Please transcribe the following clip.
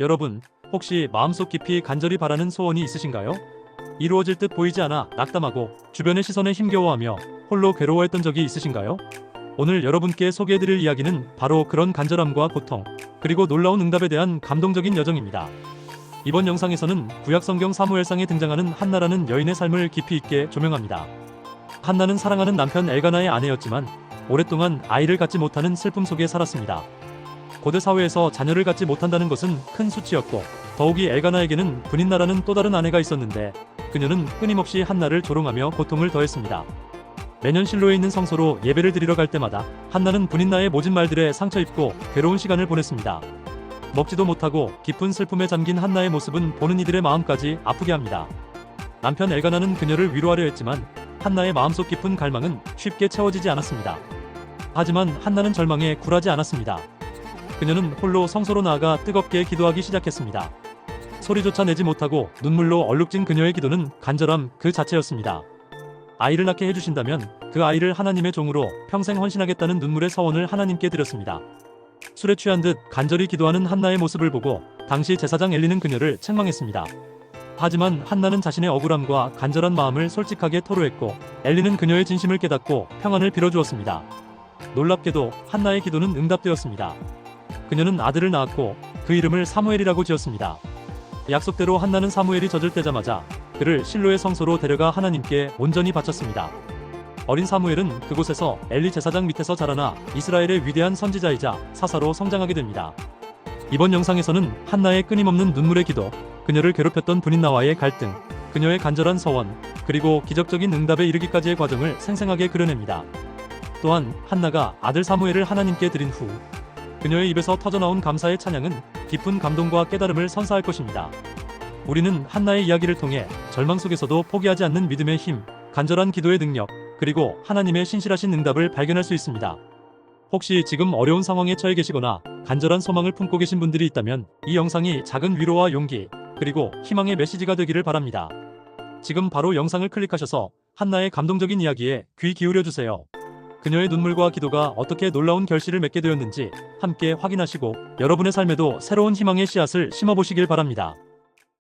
여러분, 혹시 마음속 깊이 간절히 바라는 소원이 있으신가요? 이루어질 듯 보이지 않아 낙담하고 주변의 시선에 힘겨워하며 홀로 괴로워했던 적이 있으신가요? 오늘 여러분께 소개해드릴 이야기는 바로 그런 간절함과 고통, 그리고 놀라운 응답에 대한 감동적인 여정입니다. 이번 영상에서는 구약성경 사무엘상에 등장하는 한나라는 여인의 삶을 깊이 있게 조명합니다. 한나는 사랑하는 남편 엘가나의 아내였지만 오랫동안 아이를 갖지 못하는 슬픔 속에 살았습니다. 고대 사회에서 자녀를 갖지 못한다는 것은 큰 수치였고 더욱이 엘가나에게는 분인나라는 또 다른 아내가 있었는데 그녀는 끊임없이 한나를 조롱하며 고통을 더했습니다. 매년 실로에 있는 성소로 예배를 드리러 갈 때마다 한나는 분인나의 모진 말들에 상처 입고 괴로운 시간을 보냈습니다. 먹지도 못하고 깊은 슬픔에 잠긴 한나의 모습은 보는 이들의 마음까지 아프게 합니다. 남편 엘가나는 그녀를 위로하려 했지만 한나의 마음속 깊은 갈망은 쉽게 채워지지 않았습니다. 하지만 한나는 절망에 굴하지 않았습니다. 그녀는 홀로 성소로 나아가 뜨겁게 기도하기 시작했습니다. 소리조차 내지 못하고 눈물로 얼룩진 그녀의 기도는 간절함 그 자체였습니다. 아이를 낳게 해주신다면 그 아이를 하나님의 종으로 평생 헌신하겠다는 눈물의 서원을 하나님께 드렸습니다. 술에 취한 듯 간절히 기도하는 한나의 모습을 보고 당시 제사장 엘리는 그녀를 책망했습니다. 하지만 한나는 자신의 억울함과 간절한 마음을 솔직하게 토로했고 엘리는 그녀의 진심을 깨닫고 평안을 빌어주었습니다. 놀랍게도 한나의 기도는 응답되었습니다. 그녀는 아들을 낳았고 그 이름을 사무엘이라고 지었습니다. 약속대로 한나는 사무엘이 젖을 때자마자 그를 실로의 성소로 데려가 하나님께 온전히 바쳤습니다. 어린 사무엘은 그곳에서 엘리 제사장 밑에서 자라나 이스라엘의 위대한 선지자이자 사사로 성장하게 됩니다. 이번 영상에서는 한나의 끊임없는 눈물의 기도, 그녀를 괴롭혔던 분인나와의 갈등, 그녀의 간절한 서원, 그리고 기적적인 응답에 이르기까지의 과정을 생생하게 그려냅니다. 또한 한나가 아들 사무엘을 하나님께 드린 후 그녀의 입에서 터져나온 감사의 찬양은 깊은 감동과 깨달음을 선사할 것입니다. 우리는 한나의 이야기를 통해 절망 속에서도 포기하지 않는 믿음의 힘, 간절한 기도의 능력, 그리고 하나님의 신실하신 응답을 발견할 수 있습니다. 혹시 지금 어려운 상황에 처해 계시거나 간절한 소망을 품고 계신 분들이 있다면 이 영상이 작은 위로와 용기, 그리고 희망의 메시지가 되기를 바랍니다. 지금 바로 영상을 클릭하셔서 한나의 감동적인 이야기에 귀 기울여 주세요. 그녀의 눈물과 기도가 어떻게 놀라운 결실을 맺게 되었는지 함께 확인하시고 여러분의 삶에도 새로운 희망의 씨앗을 심어보시길 바랍니다.